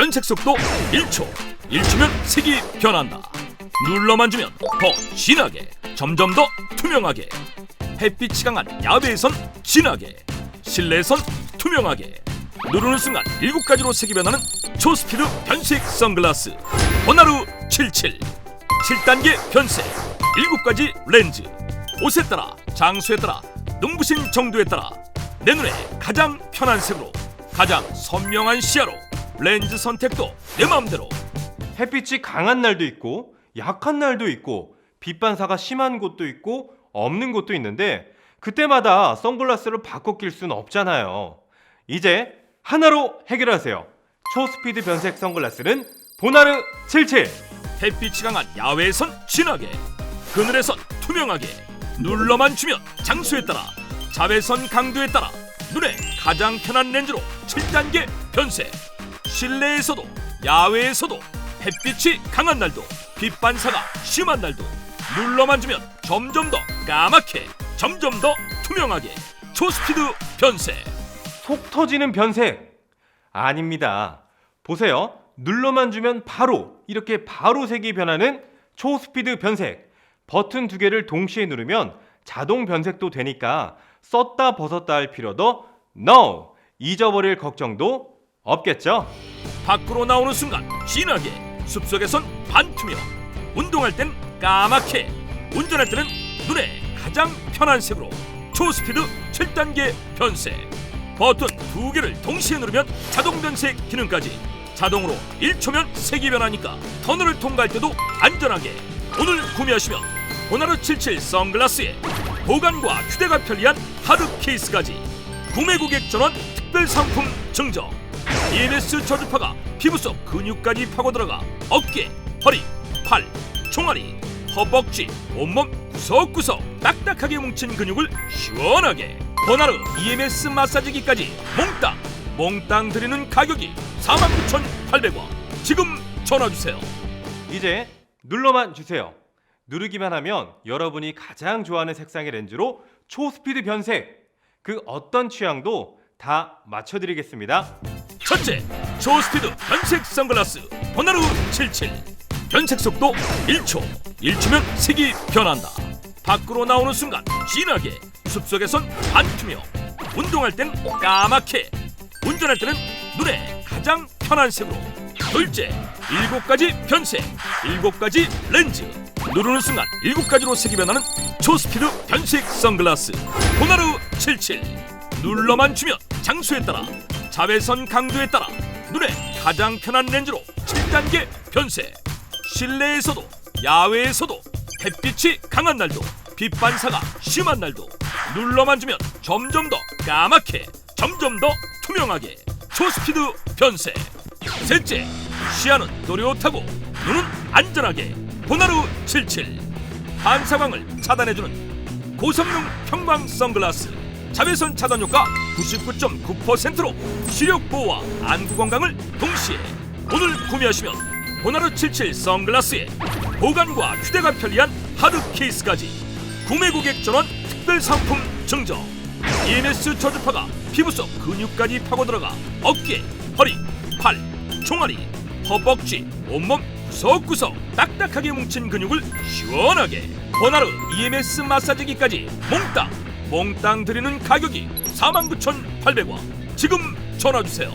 변색 속도 1초. 1초면 색이 변한다. 눌러만 주면 더 진하게 점점 더 투명하게. 햇빛이 강한 야외에선 진하게 실내에선 투명하게. 누르는 순간 7가지로 색이 변하는 초스피드 변색 선글라스. 보나루 77 7단계 변색. 7가지 렌즈. 옷에 따라 장소에 따라 눈부신 정도에 따라 내 눈에 가장 편한 색으로 가장 선명한 시야로 렌즈 선택도 내 마음대로 햇빛이 강한 날도 있고 약한 날도 있고 빛 반사가 심한 곳도 있고 없는 곳도 있는데 그때마다 선글라스를 바꿔 낄 수는 없잖아요. 이제 하나로 해결하세요. 초스피드 변색 선글라스는 보나르 77. 햇빛이 강한 야외에선 진하게 그늘에선 투명하게 눌러만 주면 장소에 따라 자외선 강도에 따라 눈에 가장 편한 렌즈로 7단계 변색 실내에서도 야외에서도 햇빛이 강한 날도 빛 반사가 심한 날도 눌러만 주면 점점 더 까맣게 점점 더 투명하게 초스피드 변색 속 터지는 변색 아닙니다. 보세요. 눌러만 주면 바로 이렇게 바로 색이 변하는 초스피드 변색. 버튼 두 개를 동시에 누르면 자동 변색도 되니까 썼다 벗었다 할 필요도 no. 잊어버릴 걱정도 없겠죠? 밖으로 나오는 순간 진하게 숲속에선 반투명 운동할 땐 까맣게 운전할 때는 눈에 가장 편한 색으로 초스피드 7단계 변색. 버튼 두 개를 동시에 누르면 자동 변색 기능까지. 자동으로 1초면 색이 변하니까 터널을 통과할 때도 안전하게. 오늘 구매하시면 보나르 77 선글라스에 보관과 휴대가 편리한 하드 케이스까지 구매 고객 전원 특별 상품 증정 EMS 저주파가 피부 속 근육까지 파고 들어가 어깨, 허리, 팔, 종아리, 허벅지, 온몸 구석구석 딱딱하게 뭉친 근육을 시원하게 보나르 EMS 마사지기까지 몽땅 몽땅 드리는 가격이 49,800원 지금 전화주세요 이제 눌러만 주세요. 누르기만 하면 여러분이 가장 좋아하는 색상의 렌즈로 초스피드 변색 그 어떤 취향도 다 맞춰드리겠습니다. 첫째, 초스피드 변색 선글라스. 보나루 77 변색 속도 1초. 1초면 색이 변한다. 밖으로 나오는 순간 진하게 숲속에선 반투명 운동할 땐 까맣게. 운전할 때는 눈에 가장 편한 색으로. 둘째, 7가지 변색. 7가지 렌즈. 누르는 순간 7가지로 색이 변하는 초스피드 변색 선글라스. 보나루 77 눌러만 주면 장소에 따라 자외선 강도에 따라 눈에 가장 편한 렌즈로 7단계 변색 실내에서도 야외에서도 햇빛이 강한 날도 빛 반사가 심한 날도 눌러만 주면 점점 더 까맣게 점점 더 투명하게. 초스피드 변색 셋째 시야는 또렷하고 눈은 안전하게. 보나루 77 반사광을 차단해주는 고성능 평광 선글라스 자외선 차단 효과 99.9%로 시력 보호와 안구 건강을 동시에 오늘 구매하시면 보나르 77 선글라스에 보관과 휴대가 편리한 하드 케이스까지 구매 고객 전원 특별 상품 증정. EMS 저주파가 피부 속 근육까지 파고 들어가 어깨, 허리, 팔, 종아리, 허벅지, 온몸 구석구석 딱딱하게 뭉친 근육을 시원하게. 보나르 EMS 마사지기까지 몽땅 몽땅 드리는 가격이 49,800원. 지금 전화 주세요